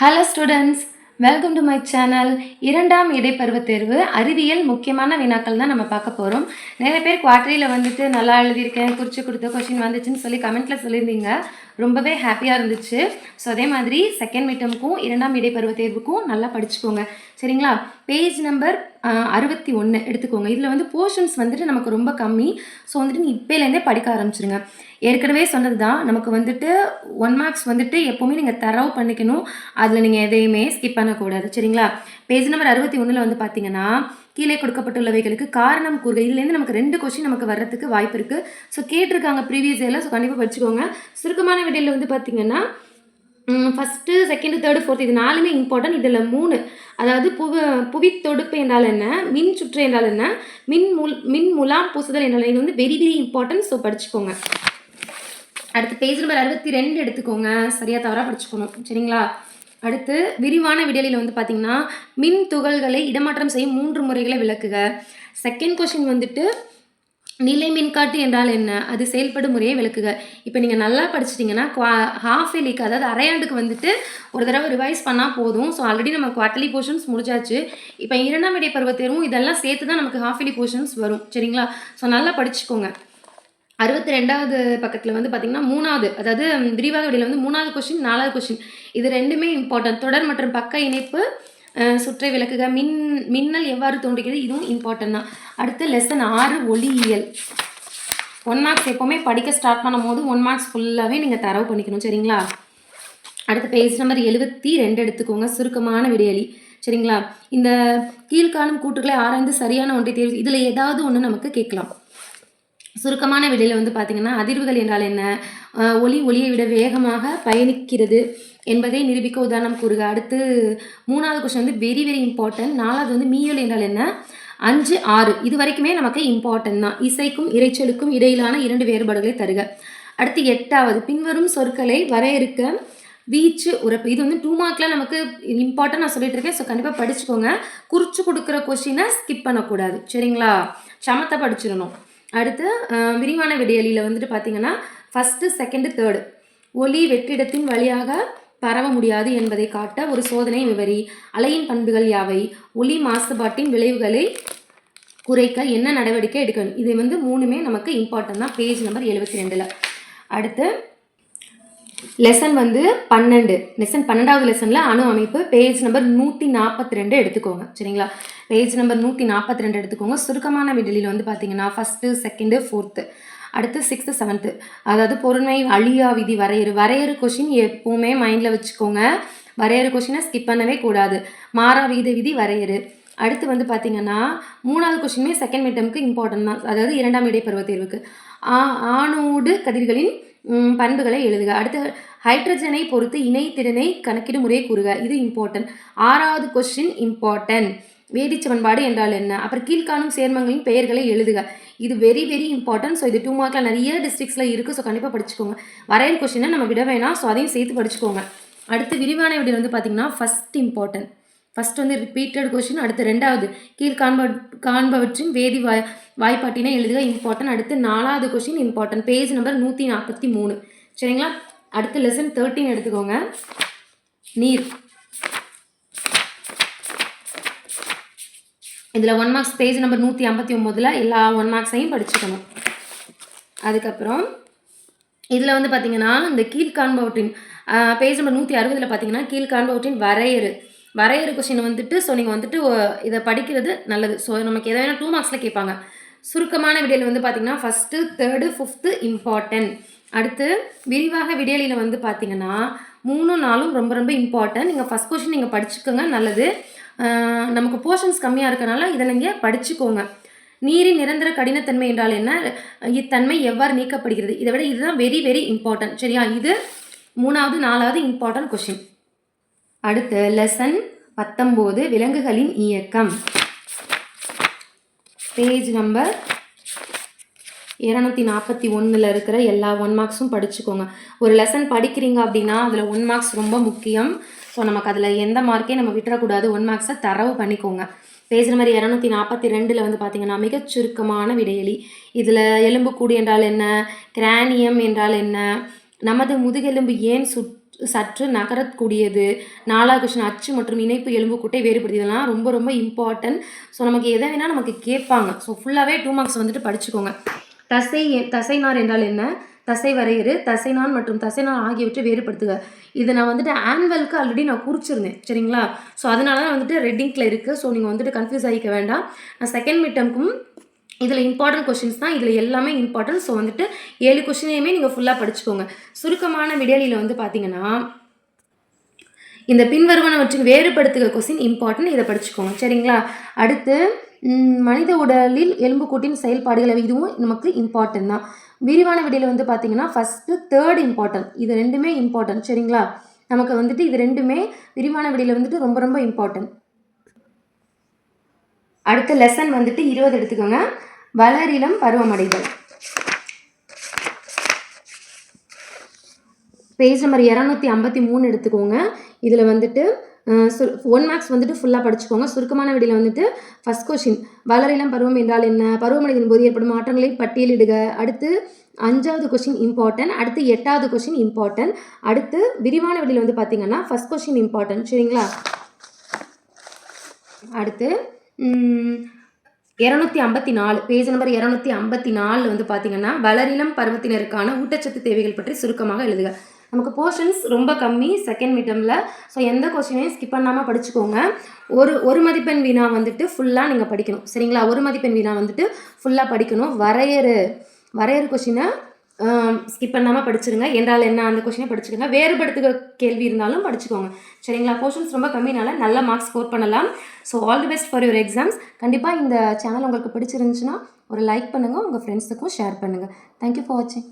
Hello students welcome to my channel இரண்டாம் இடைப்பருவ தேர்வு. அறிவியல் முக்கியமான வினாக்கள் தான் நம்ம பார்க்க போகிறோம் நிறைய பேர் குவார்டரியில் வந்துட்டு நல்லா எழுதியிருக்கேன் குறித்து கொடுத்த கொஷின் வந்துச்சுன்னு சொல்லி கமெண்ட்டில் சொல்லியிருந்தீங்க. ரொம்பவே ஹாப்பியாக இருந்துச்சு. ஸோ அதே மாதிரி செகண்ட் மீட்டமுக்கும் இரண்டாம் இடைப்பருவ தேர்வுக்கும் நல்லா படிச்சுக்கோங்க. சரிங்களா? பேஜ் நம்பர் அறுபத்தி ஒன்று எடுத்துக்கோங்க. இதில் வந்து போர்ஷன்ஸ் வந்துட்டு நமக்கு ரொம்ப கம்மி. ஸோ வந்துட்டு நீ இப்போலேருந்தே படிக்க ஆரம்பிச்சிருங்க. ஏற்கனவே சொன்னது தான் நமக்கு வந்துட்டு ஒன் மார்க்ஸ் வந்துட்டு எப்போவுமே நீங்கள் தரவு பண்ணிக்கணும். அதில் நீங்கள் எதையுமே ஸ்கிப் பண்ணக்கூடாது. சரிங்களா? பேஜ் நம்பர் அறுபத்தி ஒன்றில் வந்து பார்த்தீங்கன்னா கீழே கொடுக்கப்பட்டுள்ளவைகளுக்கு காரணம் கூறுக இதுலேருந்து நமக்கு ரெண்டு கொஸ்டின் நமக்கு வர்றதுக்கு வாய்ப்பு இருக்குது ஸோ கேட்டிருக்காங்க ப்ரீவியஸ் இயரில் ஸோ கண்டிப்பாக படிச்சுக்கோங்க. சுருக்கமான விடையில் வந்து பார்த்திங்கன்னா ஃபஸ்ட்டு செகண்டு தேர்டு ஃபோர்த் இது நாலுமே இம்பார்ட்டன்ட் இதில் மூணு. அதாவது புவி புவி தொடுப்பு என்றால் என்ன? மின் சுற்று என்றால் என்ன? மின் முல் மின் முலாம் பூசுதல் என்றால் இது வந்து வெரி வெரி இம்பார்ட்டன்ட் ஸோ படிச்சுக்கோங்க. அடுத்து பேஜ் நம்பர் அறுபத்தி ரெண்டு எடுத்துக்கோங்க. சரியாக தவறாக படிச்சுக்கணும். சரிங்களா? அடுத்து விரிவான விடலியில் வந்து பார்த்திங்கன்னா மின் துகள்களை இடமாற்றம் செய்யும் மூன்று முறைகளை விளக்குக. செகண்ட் கொஷின் வந்துட்டு நிலை மின்காட்டு என்றால் என்ன? அது செயல்படும் முறையை விளக்குக. இப்போ நீங்கள் நல்லா படிச்சிட்டிங்கன்னா குவா ஹாஃப் இயர்லிக்கு அதாவது அரையாண்டுக்கு வந்துட்டு ஒரு தடவை ரிவைஸ் பண்ணால் போதும். ஸோ ஆல்ரெடி நம்ம குவார்டர்லி போர்ஷன்ஸ் முடிஞ்சாச்சு இப்போ இரண்டாம் இடை பருவத்தேர்வும் இதெல்லாம் சேர்த்து தான் நமக்கு ஹாஃப் இயர்லி போர்ஷன்ஸ் வரும். சரிங்களா? ஸோ நல்லா படிச்சுக்கோங்க. அறுபத்தி ரெண்டாவது பக்கத்தில் வந்து பார்த்திங்கன்னா மூணாவது அதாவது விரிவாக விடையில் வந்து மூணாவது கொஷின் நாலாவது கொஷின் இது ரெண்டுமே இம்பார்ட்டன்ட் தொடர் மற்றும் பக்க இணைப்பு சுற்றை விளக்குக. மின் மின்னல் எவ்வாறு தோன்றுகிறது? இதுவும் இம்பார்ட்டன்ட் தான். அடுத்து லெசன் ஆறு ஒளியியல். ஒன் மார்க்ஸ் எப்போவுமே படிக்க ஸ்டார்ட் பண்ணும்போது ஒன் மார்க்ஸ் ஃபுல்லாகவே நீங்கள் தரவு பண்ணிக்கணும். சரிங்களா? அடுத்த பேஜ் நம்பர் எழுபத்தி ரெண்டு எடுத்துக்கோங்க. சுருக்கமான விடையலி சரிங்களா? இந்த கீழ்காணும் கூட்டுகளை ஆராய்ந்து சரியான ஒன்றை தேர்வு இதில் ஏதாவது ஒன்று நமக்கு கேட்கலாம். சுருக்கமான விடையில் வந்து பார்த்திங்கன்னா அதிர்வுகள் என்றால் என்ன? ஒளி ஒளியை விட வேகமாக பயணிக்கிறது என்பதை நிரூபிக்க உதாரணம் கூறுக. அடுத்து மூணாவது கொஸ்டின் வந்து வெரி வெரி இம்பார்ட்டன்ட் நாலாவது வந்து மீயல் என்றால் என்ன? அஞ்சு ஆறு. இது வரைக்குமே நமக்கு இம்பார்ட்டன்ட் தான். இசைக்கும் இரைச்சலுக்கும் இடையிலான இரண்டு வேறுபாடுகளை தருக. அடுத்து எட்டாவது. பின்வரும் சொற்களை வரையறுக்க வீச்சு உறப்பு. இது வந்து டூ மார்க்கில் நமக்கு இம்பார்ட்டன்ட் நான் சொல்லிட்டு இருக்கேன். ஸோ கண்டிப்பாக படிச்சுக்கோங்க. குறிச்சு கொடுக்குற கொஷினை ஸ்கிப் பண்ணக்கூடாது. சரிங்களா? சமத்தை படிச்சிடணும். அடுத்து விரிவான விடையலியில் வந்துட்டு பார்த்தீங்கன்னா ஃபஸ்ட்டு செகண்டு தேர்டு ஒளி வெற்றிடத்தின் வழியாக பரவ முடியாது என்பதை காட்ட ஒரு சோதனை விவரி. அலையின் பண்புகள் யாவை? ஒளி மாசுபாட்டின் விளைவுகளை குறைக்க என்ன நடவடிக்கை எடுக்கணும் இது வந்து மூணுமே நமக்கு இம்பார்ட்டன்ட் தான். பேஜ் நம்பர் எழுபத்தி ரெண்டில். அடுத்து லெசன் வந்து பன்னெண்டு. லெசன் பன்னெண்டாவது லெசனில் அணு அமைப்பு பேஜ் நம்பர் நூற்றி நாற்பத்தி ரெண்டு எடுத்துக்கோங்க. சரிங்களா? பேஜ் நம்பர் நூற்றி நாற்பத்தி ரெண்டு எடுத்துக்கோங்க. சுருக்கமான விடலில் வந்து பார்த்தீங்கன்னா ஃபஸ்ட்டு செகண்டு ஃபோர்த்து அடுத்து சிக்ஸ்த்து செவன்த்து அதாவது பொருண்மை அழியா விதி வரையறு. வரையறு கொஷின் எப்போவுமே மைண்டில் வச்சுக்கோங்க. வரையறு கொஷினை ஸ்கிப் பண்ணவே கூடாது. மாறா விகித விதி வரையறு. அடுத்து வந்து பார்த்தீங்கன்னா மூணாவது கொஷினுமே செகண்ட் மிட்டமுக்கு இம்பார்ட்டன்ட் தான். அதாவது இரண்டாம் இடைப்பருவ தேர்வுக்கு. ஆ- ஆணோடு கதிர்களின் பண்புகளை எழுதுக. அடுத்து ஹைட்ரஜனை பொறுத்து இணைத்திறனை கணக்கிடும் முறையை கூறுக. இது இம்பார்ட்டன்ட் ஆறாவது கொஸ்டின் இம்பார்ட்டன்ட் வேதி சமன்பாடு என்றால் என்ன? அப்புறம் கீழ்காணும் சேர்மங்களின் பெயர்களை எழுதுக. இது வெரி வெரி இம்பார்ட்டன்ட் ஸோ இது டூ மார்க்கில் நிறைய டிஸ்ட்ரிக்ஸில் இருக்குது ஸோ கண்டிப்பாக படிச்சுக்கோங்க. வரையல் கொஷினை நம்ம விட வேணாம். ஸோ அதையும் சேர்த்து படிச்சுக்கோங்க. அடுத்து விரிவான விடையில் வந்து பார்த்திங்கன்னா ஃபஸ்ட் இம்பார்ட்டன்ட் ஃபஸ்ட் வந்து ரிப்பீட்டட் கொஷின் அடுத்து ரெண்டாவது. கீழ் காண்ப காண்பவற்றின் வேதி வாய் வாய்ப்பாட்டினை எழுதுக இம்பார்ட்டன்ட் அடுத்து நாலாவது கொஷின் இம்பார்ட்டன்ட் பேஜ் நம்பர் நூற்றி நாற்பத்தி மூணு சரிங்களா? அடுத்து லெசன் தேர்ட்டின் எடுத்துக்கோங்க. நீர். இதில் ஒன் மார்க்ஸ் பேஜ் நம்பர் நூற்றி ஐம்பத்தி ஒம்போதில் எல்லா ஒன் மார்க்ஸையும் படிச்சுக்கணும். அதுக்கப்புறம் இதில் வந்து பார்த்திங்கன்னா இந்த கீழ்காண்பவற்றின் பேஜ் நம்பர் நூற்றி அறுபதில் பார்த்தீங்கன்னா கீழ்காண்பவற்றின் வரையறு. வரையிற கொஷின் வந்துட்டு ஸோ நீங்கள் வந்துட்டு இதை படிக்கிறது நல்லது. ஸோ நமக்கு எதாவது டூ மார்க்ஸில் கேட்பாங்க. சுருக்கமான விடியல் வந்து பார்த்தீங்கன்னா ஃபஸ்ட்டு தேர்டு ஃபிஃப்த்து இம்பார்ட்டன்ட் அடுத்து விரிவாக விடியலில் வந்து பார்த்திங்கன்னா மூணும் நாளும் ரொம்ப ரொம்ப இம்பார்ட்டன்ட் நீங்கள் ஃபஸ்ட் கொஷின் நீங்கள் படிச்சுக்கோங்க நல்லது. நமக்கு போர்ஷன்ஸ் கம்மியாக இருக்கனால இதை நீங்கள் படிச்சுக்கோங்க. நீரின் நிரந்தர கடினத்தன்மை என்றால் என்ன? இத்தன்மை எவ்வாறு நீக்கப்படுகிறது? இதை விட இதுதான் வெரி வெரி இம்பார்ட்டன்ட் சரியா? இது மூணாவது நாலாவது இம்பார்ட்டன்ட் கொஷின் அடுத்து லெசன் பத்தொம்போது விலங்குகளின் இயக்கம். பேஜ் நம்பர் இரநூத்தி நாற்பத்தி ஒன்றில் இருக்கிற எல்லா ஒன் மார்க்ஸும் படிச்சுக்கோங்க. ஒரு லெசன் படிக்கிறீங்க அப்படின்னா அதில் ஒன் மார்க்ஸ் ரொம்ப முக்கியம். ஸோ நமக்கு அதில் எந்த மார்க்கே நம்ம விட்டுறக்கூடாது. ஒன் மார்க்ஸை தரவு பண்ணிக்கோங்க. பேஜ் நம்பர் இரநூத்தி நாற்பத்தி ரெண்டில் வந்து பார்த்தீங்கன்னா மிகச் சுருக்கமான விடையலி இதில் எலும்புக்கூடு என்றால் என்ன? கிரானியம் என்றால் என்ன? நமது முதுகெலும்பு ஏன் சுட் சற்று நகரக்கூடியது. நாலாகிருஷ்ணன் அச்சு மற்றும் இணைப்பு எலும்பு கூட்டை வேறுபடுது. இதெல்லாம் ரொம்ப ரொம்ப இம்பார்ட்டன்ட் ஸோ நமக்கு எதை வேணால் நமக்கு கேட்பாங்க. ஸோ ஃபுல்லாகவே டூ மார்க்ஸ் வந்துட்டு படிச்சுக்கோங்க. தசை தசைநார் என்றால் என்ன? தசை வரையறு தசைநான் மற்றும் தசைநார் ஆகியவற்றை வேறுபடுத்துக. இதை நான் வந்துட்டு ஆன்வலுக்கு ஆல்ரெடி நான் குறிச்சிருந்தேன். சரிங்களா? ஸோ அதனால தான் வந்துட்டு ரெட்டிங்கில் இருக்குது ஸோ நீங்கள் வந்துட்டு கன்ஃபியூஸ் ஆகிக்க வேண்டாம். நான் செகண்ட் மிட்டம்க்கும் இதில் இம்பார்ட்டன்ட் கொஷின்ஸ் தான் இதில் எல்லாமே இம்பார்ட்டன்ட் ஸோ வந்துட்டு ஏழு கொஷினையுமே நீங்கள் ஃபுல்லாக படிச்சுக்கோங்க. சுருக்கமான விடலியில் வந்து பார்த்தீங்கன்னா இந்த பின்வருவனவற்றின் வேறுபடுத்துகிற கொஸ்டின் இம்பார்ட்டன்ட் இதை படிச்சுக்கோங்க. சரிங்களா? அடுத்து மனித உடலில் எலும்புக்கூட்டின் செயல்பாடுகள் இதுவும் நமக்கு இம்பார்ட்டன்ட் தான். விரிவான விடையில் வந்து பார்த்தீங்கன்னா ஃபஸ்ட்டு தேர்ட் இம்பார்ட்டன்ட் இது ரெண்டுமே இம்பார்ட்டன்ட் சரிங்களா? நமக்கு வந்துட்டு இது ரெண்டுமே விரிவான விடையில் வந்துட்டு ரொம்ப ரொம்ப இம்பார்ட்டன்ட் அடுத்த லெசன் வந்துட்டு இருபது எடுத்துக்கோங்க. வளரிளம் பருவமடைதல். பேஜ் நம்பர் இரநூத்தி ஐம்பத்தி மூணு எடுத்துக்கோங்க. இதில் வந்துட்டு ஒன் மார்க்ஸ் வந்துட்டு ஃபுல்லாக படிச்சுக்கோங்க. சுருக்கமான விடையில் வந்துட்டு ஃபஸ்ட் கொஷின் வளரிளம் பருவம் என்றால் என்ன? பருவமடைதின் போது ஏற்படும் மாற்றங்களை பட்டியலிடுக. அடுத்து அஞ்சாவது கொஷின் இம்பார்ட்டன்ட் அடுத்து எட்டாவது கொஷின் இம்பார்ட்டன்ட் அடுத்து விரிவான விடையில் வந்து பார்த்தீங்கன்னா ஃபஸ்ட் கொஷின் இம்பார்ட்டன்ட் சரிங்களா? அடுத்து இரநூத்தி ஐம்பத்தி நாலு பேஜ் நம்பர் இரநூத்தி ஐம்பத்தி நாலு வந்து பார்த்தீங்கன்னா வளரினம் பருவத்தினருக்கான ஊட்டச்சத்து தேவைகள் பற்றி சுருக்கமாக எழுதுக. நமக்கு போர்ஷன்ஸ் ரொம்ப கம்மி செகண்ட் மிட்டமில் ஸோ எந்த கொஸ்டினையும் ஸ்கிப் பண்ணாமல் படிச்சுக்கோங்க. ஒரு ஒரு மதிப்பெண் வினா வந்துட்டு ஃபுல்லாக நீங்கள் படிக்கணும். சரிங்களா? ஒரு மதிப்பெண் வினா வந்துட்டு ஃபுல்லாக படிக்கணும். வரையறு வரையறு கொஷினை ஸ்கிப் பண்ணாமல் படிச்சிருங்க. என்றால் என்ன? அந்த கொஷினை படிச்சுக்கோங்க வேறுபடுத்துக கேள்வி இருந்தாலும் படிச்சுக்கோங்க. சரிங்களா? கொஷின்ஸ் ரொம்ப கம்மினால நல்ல மார்க்ஸ் ஸ்கோர் பண்ணலாம். So all the best for your exams கண்டிப்பாக இந்த சேனல் உங்களுக்கு பிடிச்சிருந்துச்சுன்னா ஒரு லைக் பண்ணுங்கள் உங்கள் ஃப்ரெண்ட்ஸுக்கும் ஷேர் பண்ணுங்கள் தேங்க்யூ ஃபார் வாட்சிங்